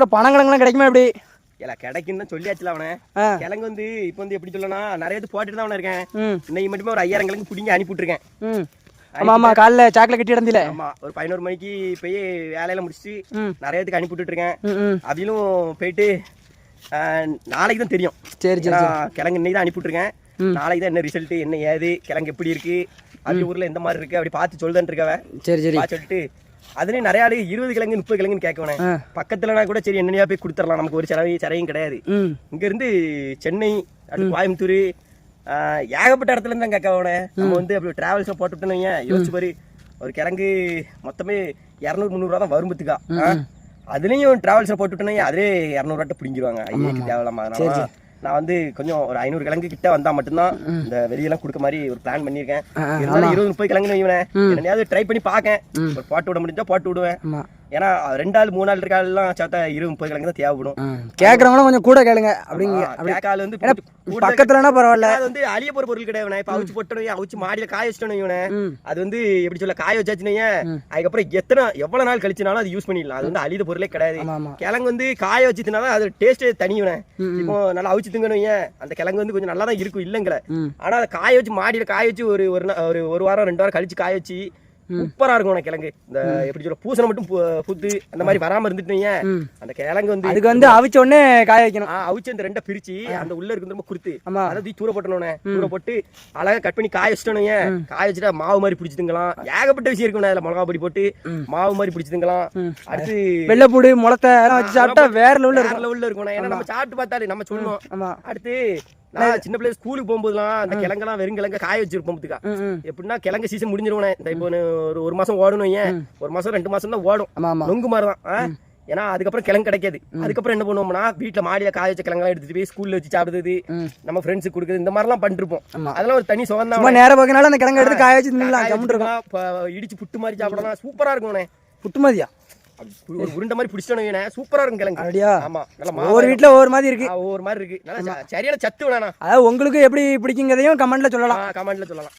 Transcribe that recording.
இப்போ பனங்கிழங்குலாம் கிடைக்குமா எப்படி? இல்ல கிடைக்குன்னு தான் சொல்லியாச்சுல அவனை. கிழங்கு வந்து இப்போ வந்து எப்படி சொல்லனா நிறைய இது போட்டுட்டு தான் அவன இருக்கேன். இன்னைக்கு மட்டுமே ஒரு ஐயாயிரம் கிழங்கு பிடிங்கி அனுப்பி விட்டுருக்கேன். ம். ஆமாம் ஆமாம் காலைல சாக்கில் கட்டி இடந்தில. ஆமா ஒரு பதினோரு மணிக்கு போய் வேலையெல்லாம் முடிச்சுட்டு ம். நிறைய இதுக்கு அனுப்பி விட்டுட்டு இருக்கேன் அதிலும் போயிட்டு நாளைக்கு தான் தெரியும். சரி சரி கிழங்கு இன்னைக்கு தான் அனுப்பி விட்டுருக்கேன். நாளைக்கு தான் என்ன ரிசல்ட் என்ன ஏது கிழங்கு எப்படி இருக்கு அந்த ஊர்ல எந்த மாதிரி இருக்கு அப்படி பார்த்து சொல்லுதான் இருக்கவ சரி சரி. சொல்லிட்டு அதுலயும் நிறைய ஆளு இருபது கிழங்கு முப்பது கிழங்குன்னு கேட்கவனே. ஆ. பக்கத்துலனா கூட சரி என்னையா போய் கொடுத்துடலாம். நமக்கு ஒரு செலவு செலவையும் கிடையாது. இங்க இருந்து சென்னை கோயம்புத்தூர் ஏகப்பட்ட இடத்துல இருந்து கேட்கவனே. நம்ம வந்து அப்படி டிராவல்ஸ்ல போட்டு விட்டோம் யோசிச்சு பாரு ஒரு கிழங்கு மொத்தமே இரநூறு முந்நூறுவா தான் வரும் பத்துக்கா அதுலயும் டிராவல்ஸ்ல போட்டு விட்டோம் அதுவே இரநூறுவாட்ட பிடிங்கிருவாங்க. ஐயாக்கு தேவையில்லாம. நான் வந்து கொஞ்சம் ஒரு ஐநூறு கிழங்கு கிட்ட வந்தா மட்டும்தான் இந்த வெளியெல்லாம் கொடுக்க மாதிரி ஒரு பிளான் பண்ணியிருக்கேன். இருந்தாலும் இருபது முப்பது கிழங்கு வைவனே என்னையாவது ட்ரை பண்ணி பார்க்கேன். ஒரு போட்டு விட முடிஞ்சா போட்டு விடுவேன். ஏன்னா ரெண்டு ஆள் மூணு ஆள் இருக்காலாம் சேர்த்தா இருபது முப்பது கிழங்கு தான் தேவைப்படும். கேட்குறவங்களும் கொஞ்சம் கூட கேளுங்க அப்படிங்க ஆ, கேக்கால் வந்து பக்கத்துலனா பரவாயில்ல? அது வந்து அழிய போற பொருள் கிடையாது இப்ப அவிச்சு போட்டணும் அவிச்சு மாடியில காய வச்சிட்டணும் இவனை. அது வந்து எப்படி சொல்ல காய வச்சாச்சுனே அதுக்கப்புறம் எத்தனை எவ்வளவு நாள் கழிச்சுனாலும் அது யூஸ் பண்ணிடலாம். அது வந்து அழித பொருளே கிடையாது. கிழங்கு வந்து காய வச்சு தின்னாதான் அது டேஸ்டே தனியுனே இப்போ நல்லா அவிச்சு திங்கணும் ஏன் அந்த கிழங்கு வந்து கொஞ்சம் நல்லா தான் இருக்கும் இல்லைங்கள. ஆனா அதை காய வச்சு மாடியில காய வச்சு ஒரு ஒரு ஒரு வாரம் ரெண்டு வாரம் கழிச்சு காய வச்சு சூப்பரா இருக்கும் உனக்கு கிழங்கு. இந்த எப்படி சொல்ல பூசணம் மட்டும் புத்து அந்த மாதிரி வராம இருந்துட்டு ம். அந்த கிழங்கு வந்து அதுக்கு வந்து அவிச்ச உடனே காய வைக்கணும். அவிச்சு அந்த ரெண்டை பிரிச்சு அந்த உள்ள இருக்கு ரொம்ப குருத்து. ஆமா. அதை தூக்கி தூர போட்டனோனே தூர போட்டு அழகா கட் பண்ணி காய வச்சிட்டோம் காய வச்சுட்டா மாவு மாதிரி பிடிச்சிதுங்களாம். ஏகப்பட்ட விஷயம் இருக்கும் அதுல மிளகா பொடி போட்டு மாவு மாதிரி பிடிச்சிதுங்களாம். அடுத்து வெள்ளைப்பூடு முளத்தை வச்சு சாப்பிட்டா வேற லெவலில் இருக்கும். லெவல்ல இருக்கும் ஏன்னா நம்ம சாப்பிட்டு பார்த்தாலே நம்ம சொல்லணும் அடுத்து நான் சின்ன பிள்ளை ஸ்கூலுக்கு போகும்போதுலாம் அந்த கிழங்கெல்லாம் வெறும் கிழங்க காய வச்சிருப்போம் எப்படின்னா கிழங்கு சீசன் முடிஞ்சிருவனே. இந்த இப்போ ஒரு ஒரு மாசம் ஓடணும் ஏன் ஒரு மாசம் ரெண்டு மாசம் தான் ஓடும். நொங்கு மாதிரி தான்? ஏன்னா அதுக்கப்புறம் கிழங்கு கிடைக்காது. அதுக்கப்புறம் என்ன பண்ணுவோம்னா வீட்டுல மாடியில காய வச்ச கிழங்கெல்லாம் எடுத்துட்டு போய் ஸ்கூல்ல வச்சு சாப்பிடுறது. நம்ம ஃப்ரெண்ட்ஸுக்கு கொடுக்குறது இந்த மாதிரிலாம் பண்ணிருப்போம். அதெல்லாம் ஒரு தனி சுகம் சும்மா நேர போக்கினால அந்த கிழங்கு எடுத்து காய வச்சு இடிச்சு புட்டு மாதிரி சாப்பிடலாம். சூப்பரா இருக்கும்ண்ணே புட்டுமதியா அப்படி ஒரு உருண்டை மாதிரி பிடிச்சிட்டோம் சூப்பரா இருக்கும் கிழங்கு. அப்படியா? ஆமா நல்லா வீட்டில் ஒவ்வொரு மாதிரி இருக்கு. ஒவ்வொரு மாதிரி இருக்கு. நல்லா சரியான சத்து வேணா அதாவது உங்களுக்கு எப்படி பிடிக்குங்கிறதையும் கமெண்ட்ல சொல்லலாம். கமெண்ட்ல சொல்லலாம்.